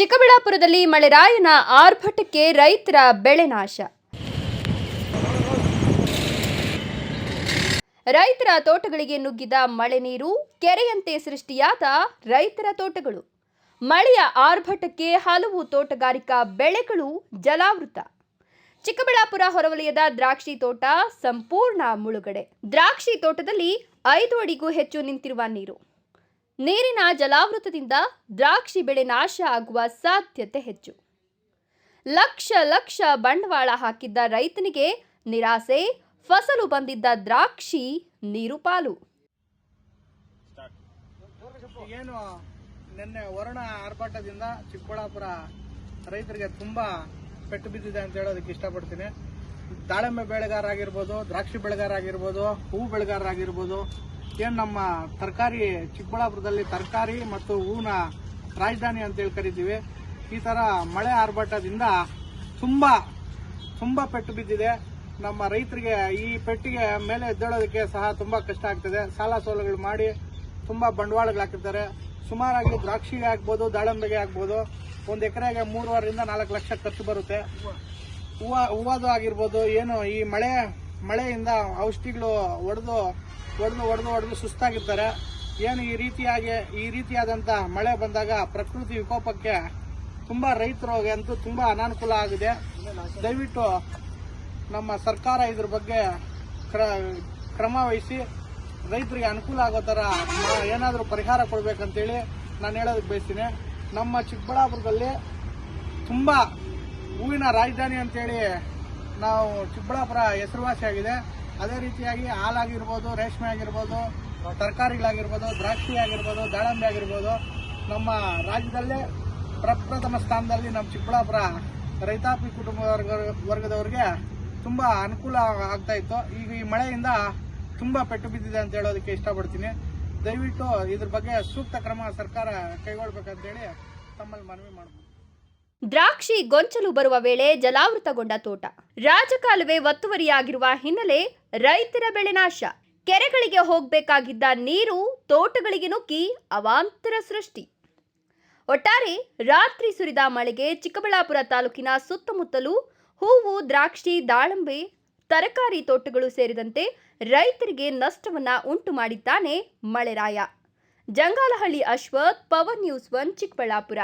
ಚಿಕ್ಕಬಳ್ಳಾಪುರದಲ್ಲಿ ಮಳೆರಾಯನ ಆರ್ಭಟಕ್ಕೆ ರೈತರ ಬೆಳೆ ನಾಶ. ರೈತರ ತೋಟಗಳಿಗೆ ನುಗ್ಗಿದ ಮಳೆ ನೀರು, ಕೆರೆಯಂತೆ ಸೃಷ್ಟಿಯಾದ ರೈತರ ತೋಟಗಳು. ಮಳೆಯ ಆರ್ಭಟಕ್ಕೆ ಹಲವು ತೋಟಗಾರಿಕಾ ಬೆಳೆಗಳು ಜಲಾವೃತ. ಚಿಕ್ಕಬಳ್ಳಾಪುರ ಹೊರವಲಯದ ದ್ರಾಕ್ಷಿ ತೋಟ ಸಂಪೂರ್ಣ ಮುಳುಗಡೆ. ದ್ರಾಕ್ಷಿ ತೋಟದಲ್ಲಿ ಐದು ಅಡಿಗೂ ಹೆಚ್ಚು ನಿಂತಿರುವ ನೀರು. ನೀರಿನ ಜಲಾವೃತದಿಂದ ದ್ರಾಕ್ಷಿ ಬೆಳೆ ನಾಶ ಆಗುವ ಸಾಧ್ಯತೆ ಹೆಚ್ಚು. ಲಕ್ಷ ಲಕ್ಷ ಬಂಡವಾಳ ಹಾಕಿದ್ದ ರೈತನಿಗೆ ನಿರಾಸೆ, ಫಸಲು ಬಂದಿದ್ದ ದ್ರಾಕ್ಷಿ ನೀರು ಪಾಲು ಏನು ನಿನ್ನೆ ವರುಣ ಆರ್ಭಾಟದಿಂದ ಚಿಕ್ಕಬಳ್ಳಾಪುರ ರೈತರಿಗೆ ತುಂಬಾ ಪೆಟ್ಟು ಬಿದ್ದಿದೆ ಅಂತ ಹೇಳೋದಕ್ಕೆ ಇಷ್ಟಪಡ್ತೀನಿ. ದಾಳಿಂಬೆ ಬೆಳೆಗಾರರಾಗಿರ್ಬೋದು, ದ್ರಾಕ್ಷಿ ಬೆಳೆಗಾರ ಆಗಿರ್ಬೋದು ಹೂ ಬೆಳೆಗಾರ ಬೆಳೆಗಾರರಾಗಿರ್ಬೋದು ಏನು ನಮ್ಮ ತರಕಾರಿ ಚಿಕ್ಕಬಳ್ಳಾಪುರದಲ್ಲಿ ತರಕಾರಿ ಮತ್ತು ಹೂವಿನ ರಾಜಧಾನಿ ಅಂತ ಹೇಳಿ ಕರಿತೀವಿ. ಈ ತರ ಮಳೆ ಆರ್ಭಟದಿಂದ ತುಂಬಾ ತುಂಬಾ ಪೆಟ್ಟು ಬಿದ್ದಿದೆ. ನಮ್ಮ ರೈತರಿಗೆ ಈ ಪೆಟ್ಟಿಗೆ ಮೇಲೆ ಎದ್ದೇಳೋದಕ್ಕೆ ಸಹ ತುಂಬಾ ಕಷ್ಟ ಆಗ್ತದೆ. ಸಾಲ ಸೋಲಗಳು ಮಾಡಿ ತುಂಬಾ ಬಂಡವಾಳಗಳು ಹಾಕಿರ್ತಾರೆ. ಸುಮಾರಾಗಿ ದ್ರಾಕ್ಷಿಗೆ ಆಗ್ಬೋದು, ದಾಳಿಂಬೆಗೆ ಆಗ್ಬೋದು. ಒಂದು ಎಕರೆಗೆ ಮೂರುವರೆಯಿಂದ ನಾಲ್ಕು ಲಕ್ಷ ಖರ್ಚು ಬರುತ್ತೆ. ಹೂವು ಹೂವದು ಆಗಿರ್ಬೋದು, ಏನು ಈ ಮಳೆ, ಮಳೆಯಿಂದ ಔಷಧಿಗಳು ಹೊಡೆದು ಹೊಡೆದು ಹೊಡೆದು ಹೊಡೆದು ಸುಸ್ತಾಗಿರ್ತಾರೆ. ಏನು ಈ ರೀತಿಯಾಗಿ, ಈ ರೀತಿಯಾದಂಥ ಮಳೆ ಬಂದಾಗ ಪ್ರಕೃತಿ ವಿಕೋಪಕ್ಕೆ ತುಂಬಾ ರೈತರಿಗೆ ಅಂತೂ ತುಂಬಾ ಅನಾನುಕೂಲ ಆಗಿದೆ. ದಯವಿಟ್ಟು ನಮ್ಮ ಸರ್ಕಾರ ಇದ್ರ ಬಗ್ಗೆ ಕ್ರ- ಕ್ರಮ ವಹಿಸಿ ರೈತರಿಗೆ ಅನುಕೂಲ ಆಗೋ ಥರ ಏನಾದರೂ ಪರಿಹಾರ ಕೊಡಬೇಕಂತೇಳಿ ನಾನು ಹೇಳೋದಕ್ಕೆ ಬಯಸ್ತೀನಿ. ನಮ್ಮ ಚಿಕ್ಕಬಳ್ಳಾಪುರದಲ್ಲಿ ತುಂಬ ಹೂವಿನ ರಾಜಧಾನಿ ಅಂತೇಳಿ ನಾವು ಚಿಕ್ಕಬಳ್ಳಾಪುರ ಹೆಸರುವಾಸಿಯಾಗಿದೆ. ಅದೇ ರೀತಿಯಾಗಿ ಹಾಲಾಗಿರ್ಬೋದು, ರೇಷ್ಮೆ ಆಗಿರ್ಬೋದು, ತರಕಾರಿಗಳಾಗಿರ್ಬೋದು, ದ್ರಾಕ್ಷಿ ಆಗಿರ್ಬೋದು, ದಾಳಂಬೆ ಆಗಿರ್ಬೋದು, ನಮ್ಮ ರಾಜ್ಯದಲ್ಲೇ ಪ್ರಪ್ರಥಮ ಸ್ಥಾನದಲ್ಲಿ ನಮ್ಮ ಚಿಕ್ಕಬಳ್ಳಾಪುರ ರೈತಾಪಿ ಕುಟುಂಬ ವರ್ಗ, ವರ್ಗದವ್ರಿಗೆ ತುಂಬ ಅನುಕೂಲ ಆಗ್ತಾ ಇತ್ತು. ಈಗ ಈ ಮಳೆಯಿಂದ ತುಂಬ ಪೆಟ್ಟು ಬಿದ್ದಿದೆ ಅಂತ ಹೇಳೋದಕ್ಕೆ ಇಷ್ಟಪಡ್ತೀನಿ. ದಯವಿಟ್ಟು ಇದ್ರ ಬಗ್ಗೆ ಸೂಕ್ತ ಕ್ರಮ ಸರ್ಕಾರ ಕೈಗೊಳ್ಬೇಕಂತೇಳಿ ತಮ್ಮಲ್ಲಿ ಮನವಿ ಮಾಡ್ತೀನಿ ದ್ರಾಕ್ಷಿ ಗೊಂಚಲು ಬರುವ ವೇಳೆ ಜಲಾವೃತಗೊಂಡ ತೋಟ. ರಾಜಕಾಲುವೆ ಒತ್ತುವರಿಯಾಗಿರುವ ಹಿನ್ನೆಲೆ ರೈತರ ಬೆಳೆ ನಾಶ. ಕೆರೆಗಳಿಗೆ ಹೋಗಬೇಕಾಗಿದ್ದ ನೀರು ತೋಟಗಳಿಗೆ ನುಗ್ಗಿ ಅವಾಂತರ ಸೃಷ್ಟಿ. ಒಟ್ಟಾರೆ ರಾತ್ರಿ ಸುರಿದ ಮಳೆಗೆ ಚಿಕ್ಕಬಳ್ಳಾಪುರ ತಾಲೂಕಿನ ಸುತ್ತಮುತ್ತಲು ಹೂವು, ದ್ರಾಕ್ಷಿ, ದಾಳಂಬೆ, ತರಕಾರಿ ತೋಟಗಳು ಸೇರಿದಂತೆ ರೈತರಿಗೆ ನಷ್ಟವನ್ನ ಉಂಟು ಮಾಡಿದ್ದಾನೆ ಮಳೆರಾಯ Jangalahalli Ashwath, power news one Chikkaballapur.